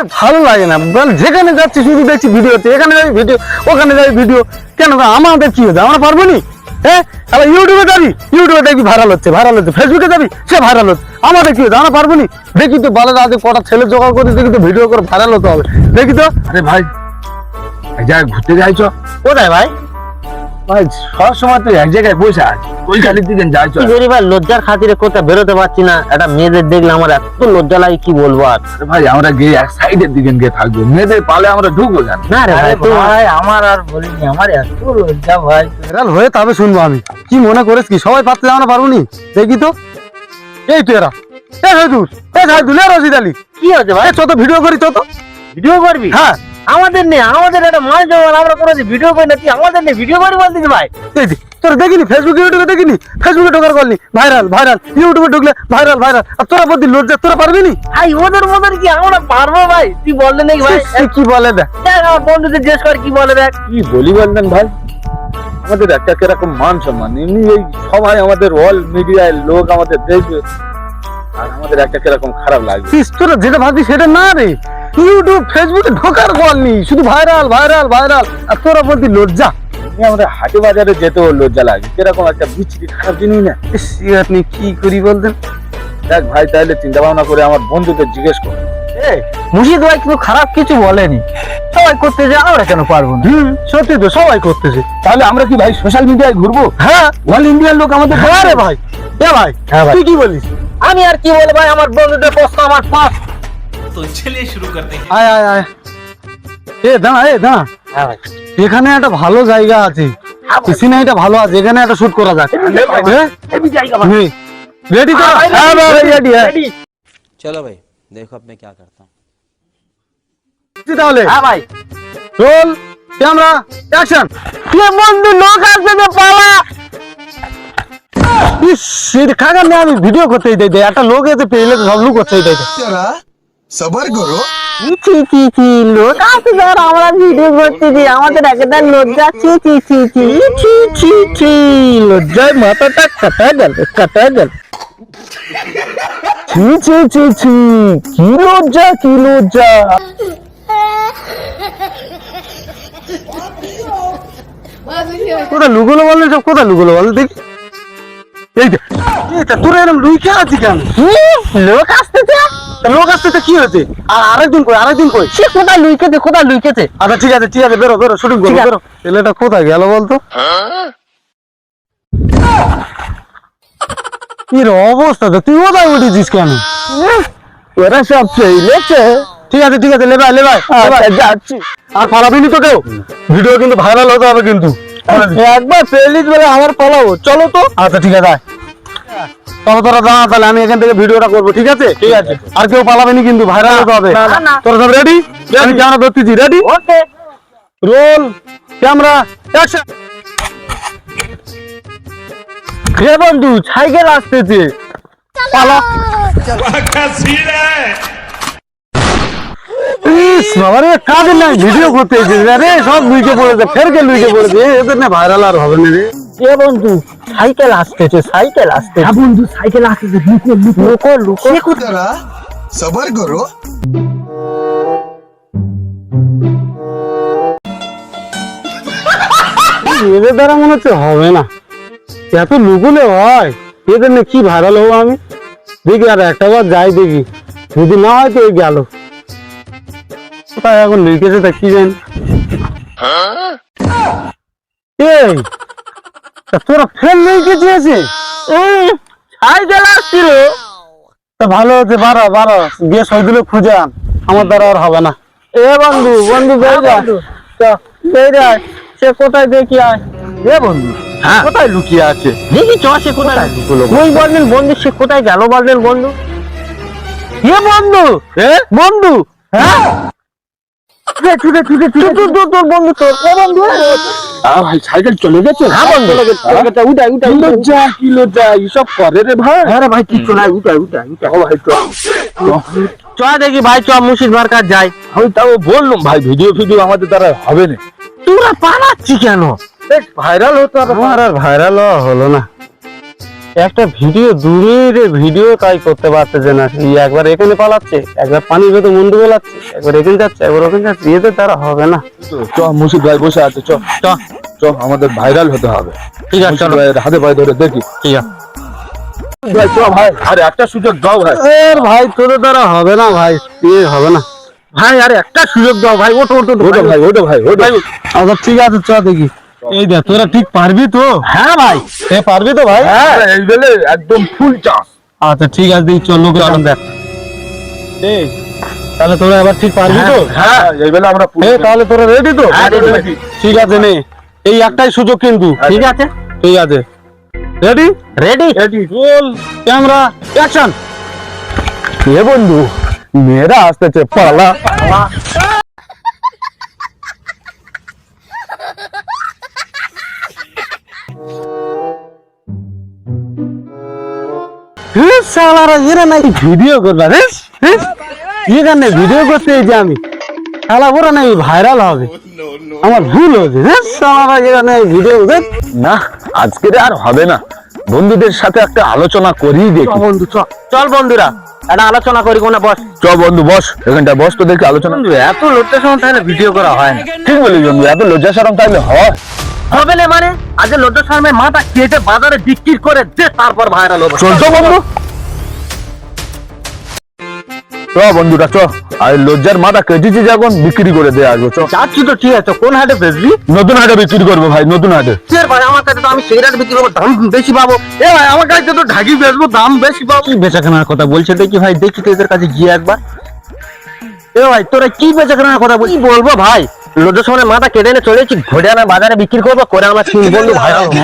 এটা ভালো লাগে না। বল যেখানে যাচ্ছি শুধু দেখছি ভিডিও এখানে যাই ভিডিও ওখানে যাই ভিডিও। কেন আমাদের কি হচ্ছে আমরা পারব নি? হ্যাঁ? আবার ইউটিউবে যাবি? ইউটিউবে দেখবি ভাইরাল হচ্ছে ভাইরাল হচ্ছে। ফেসবুকে যাবি? সে ভাইরাল হচ্ছে। আমাদের কি হচ্ছে আমরা পারব নি? দেখি তো ভালো রাতে কটা ছেলে জোগাড় করে দেখি তো ভিডিও করে ভাইরাল হতে হবে। দেখি তো। আরে ভাই যাই ঘুরতে যাইছো? কোথায় ভাই? ভাই সব সময় তো এক জায়গায় বসে আছি ওই দিকে করি লজ্জার খাতিরে কোথাও বেরোতে পারছি না। একটা মেয়েদের দেখলে আমার এত লজ্জা লাগে কি বলব আর? ভাই আমরা গিয়ে এক সাইডের দিকে গিয়ে থাকব। মেয়েদের পালে আমরা ঢুকবো কেন? না রে ভাই ভাই আমার আর বলিনি আমার এত লজ্জা ভাই। হয়ে তবে শুনব আমি। কি মনে করিস কি সবাই পারতে আমরা পারব নি? দেখি তো? এই তো এরা। এ হাইদুল এ হাইদুল এ রশিদ আলী। কি হচ্ছে ভাই? চত ভিডিও করি তো। ভিডিও করবি? হ্যাঁ। আমাদের নেই আমাদের একটা মাছ জমা আমরা কোনো ভিডিও করি না তুই আমাদের নেই ভিডিও করি বলতিস ভাই? যে, দেখিনি? ফেসবুক ইউটিউবে দেখিনি? ফেসবুকে ঢোকার করলি ভাইরাল ভাইরাল ইউটিউবে ঢুকলে ভাইরাল ভাইরাল আর তোরা বলতি লজ্জা তোরা পারবি নি? ভাই ওদের মতন কি আমরা পারব ভাই? তুই বললে নাকি ভাই? কি বলে দেখ। দেখ আমার বন্ধুদের জিজ্ঞেস কর কি বলে দেখ? কি বলি বললেন ভাই? আমাদের একটা কীরকম মান সম্মান। এমনি এই সবাই আমাদের অল মিডিয়ায় লোক আমাদের দেখবে। আর আমাদের একটা কীরকম খারাপ লাগবে। তোরা যেটা ভাবছিস সেটা না রে। ইউটিউব ফেসবুকে ঢোকার করলি শুধু ভাইরাল ভাইরাল ভাইরাল আর তোরা বলতি লজ্জা? আমাদের হাটে বাজারে যেতেও লজ্জা লাগে। কীরকম একটা বিচ্ছিরি খারাপ জিনিস না? আপনি কি করি বলতেন? দেখ ভাই তাহলে চিন্তা ভাবনা করে আমার বন্ধুদের জিজ্ঞেস কর। মুর্শিদ ভাই কিন্তু খারাপ কিছু বলেনি। সবাই করতে যায় আমরা কেন পারব না? সত্যি তো সবাই করতেছে। তাহলে আমরা কি ভাই সোশ্যাল মিডিয়ায় ঘুরবো? হ্যাঁ। অল ইন্ডিয়ার লোক আমাদের হ্যাঁ রে ভাই। এ ভাই হ্যাঁ ভাই। তুই কি বলিস? আমি আর কি বলব ভাই আমার বন্ধুদের প্রশ্ন আমার পাস। तो चलिए शुरू करते हैं আয় আয় আয় এ দাঁড়া এ দাঁড়া হ্যাঁ ভাই এখানে একটা ভালো জায়গা আছে সিনাইটা ভালো আছে এখানে একটা শুট করা যাক রেডি তো হ্যাঁ ভাই রেডি হ্যাঁ चलो भाई देखो अब मैं क्या करता हूँ ready তাহলে হ্যাঁ ভাই রোল ক্যামেরা অ্যাকশন কে বন্ধু লোক আসবে যে পালা ইস এটা কাকা না আমি ভিডিও করতে দেই দেই একটা লোক এসে পেলে তো সব লোক করতে দেই সবার করো চি চি চি লোক আছে ধর আমরা ভিডিও আমাদের একটা লজ্জা চি চি চি চি চি চি চি লজ্জায় মাথাটা কাটা গেল কাটা গেল চি চি চি চি কি লজ্জা কি লজ্জা কোথায় লুগুলো বললে সব কোথায় লুগুলো বল দেখি এই যে এটা তোরা এরকম লুইকে আছি কেন? কি লোক আসতেছে। লোক আসতে কি হয়েছে? আর আরেকদিন কই আরেকদিন কই? সে কোথায় লুইকেছে কোথায় লুইকেছে আচ্ছা ঠিক আছে ঠিক আছে বেরো বেরো শুটিং করো বেরো। ছেলেটা কোথায় গেল বলতো? কি অবস্থা তো তুই কোথায় উঠেছিস কেন? ওরা সব চলেছে ঠিক আছে ঠিক আছে লে ভাই লে ভাই ভাই। যাচ্ছি। আর তো কেউ? ভিডিও কিন্তু ভাইরাল হতে হবে কিন্তু। একবার প্লেলিস্ট বলে আমার পালাবো। চলো তো। আচ্ছা ঠিক আছে। তবে তোরা দাঁড়া তাহলে আমি এখান থেকে ভিডিওটা করব ঠিক আছে? ঠিক আছে। আর কেউ পালাবেনি কিন্তু ভাইরাল হতে হবে। তোরা সব রেডি আমি ক্যামেরা ধরতেছি ready okay. Roll camera action হে বন্ধু সাইকেল আসতেছে। পালা। মানে এদের দ্বারা মনে হচ্ছে হবে না। এত লুকুলে হয় এদের না কি ভাইরাল হব আমি? দেখি আর একটা বার যাই দেখি। যদি না হয় তো এই গেল। কোথায় এখন লিখেছে তা কি জানি? এই তা তোরা ফেল সাইকেল আসছিল। তা ভালো হচ্ছে বারো বারো গিয়ে সৈদুলে খুঁজে আন। আমার দ্বারা আর হবে না। এ বন্ধু বন্ধু বেরিয়ে আয়। সে কোথায় দেখি আয়। এ বন্ধু হ্যাঁ। কোথায় লুকিয়ে আছে? দেখি চ সে কোথায় ওই বললেন বন্ধু সে কোথায় গেল বললেন বন্ধু? এ বন্ধু বন্ধু হ্যাঁ? ছুটে ছুটে ছুটে তোর তোর তোর বন্ধু তোর। বন্ধু। আহ ভাই সাইকেল চলে গেছে? হ্যাঁ বন্ধু। চলে গেছে উঠাই উঠাই কি লজ্জা কি লজ্জা এইসব করে রে ভাই। হ্যাঁ রে ভাই কিচ্ছু নাই উঠাই উঠাই উঠাই ভাই তো চ দেখি ভাই চ মুর্শিদ মার্কার যাই। আমি তাও বললাম ভাই ভিডিও ভিডিও আমাদের দ্বারা হবে না। তোরা পালাচ্ছি কেন? ভাইরাল হতো আর ভাইরাল হলো না। একটা ভিডিও দু মিনিটের ভিডিও তাই করতে পারতেছে না এই একবার এখানে পালাচ্ছে একবার পানির ভেতর মুন্ডু বেলাচ্ছে একবার এখানে যাচ্ছে একবার ওখানে যাচ্ছে এতে তারা হবে না। চ মুর্শিদ ভাই বসে আছে চ। চ। চ আমাদের ভাইরাল হতে হবে। ঠিক আছে ভাইয়ের হাতে পায়ে ধরে দেখি। ঠিক আছে। ভাই চ ভাই আরে একটা সুযোগ দাও ভাই। এর ভাই তোদের দ্বারা হবে না ভাই এ হবে না। ভাই আরে একটা সুযোগ দাও ভাই ওটো ওটো ওটা ভাই ওটা ভাই ওটা আচ্ছা ঠিক আছে চ দেখি। এই দেখ তোরা ঠিক পারবি তো? হ্যাঁ ভাই। এ পারবি তো ভাই? হ্যাঁ এই বেলে একদম ফুল চাষ আচ্ছা ঠিক আছে দেখি চল লোকে দেখ। এই, তাহলে তোরা এবার ঠিক পারবি তো? হ্যাঁ এই বেলে আমরা এ তাহলে তোরা রেডি তো? হ্যাঁ, ঠিক আছে নে। এই একটাই সুযোগ কিন্তু। ঠিক আছে? ঠিক আছে। Ready ready ready roll camera action এ বন্ধু মেয়েরা আসতেছে পালা। সালারা এরা নাকি ভিডিও করবা রে এখানে ভিডিও করতে এই যে আমি। শালা ওরা নাকি ভাইরাল হবে। আমার ভুল হয়েছে রে সালারা এখানে ভিডিও না আজকে আর হবে না। বন্ধুদের সাথে একটা আলোচনা করি দেখি। বন্ধু চল। বন্ধুরা একটা আলোচনা করি কোনা বস। চ বন্ধু বস। এখানটা বস তো দেখি আলোচনা এত লজ্জা সময় তাহলে ভিডিও করা হয় না। ঠিক বলি বন্ধু এত লজ্জা সরম তাহলে হয়। হবে না মানে? আজ লজ্জা শর্মায় মাথা কেটে বাজারে বিক্রি করে দে তারপর ভাইরাল হবে। চল তো বন্ধু। চ বন্ধুরা চ। আর লজ্জার মাথা কেটেছি যখন বিক্রি করে দিয়ে আসব চ। যাচ্ছি তো ঠিক আছে। কোন হাটে বেচবি? নতুন হাটে বিক্রি করব ভাই নতুন হাটে। ভাই আমার কাছে তো আমি সিগারেট বিক্রি করব দাম বেশি পাবো। এ ভাই আমার কাছে তো ঢাকি বেচবো দাম বেশি পাবো। বেচা কেনার কথা বলছে দেখি ভাই দেখি তো এদের কাছে গিয়ে একবার। এ ভাই তোরা কি বেচে কেনার কথা বলছি বলব ভাই? লজ্জা শর্মায় মাথা কেটে এনে চলেছি ঘোড়া বাজারে বিক্রি করব করে আমার তিন বন্ধু হবে।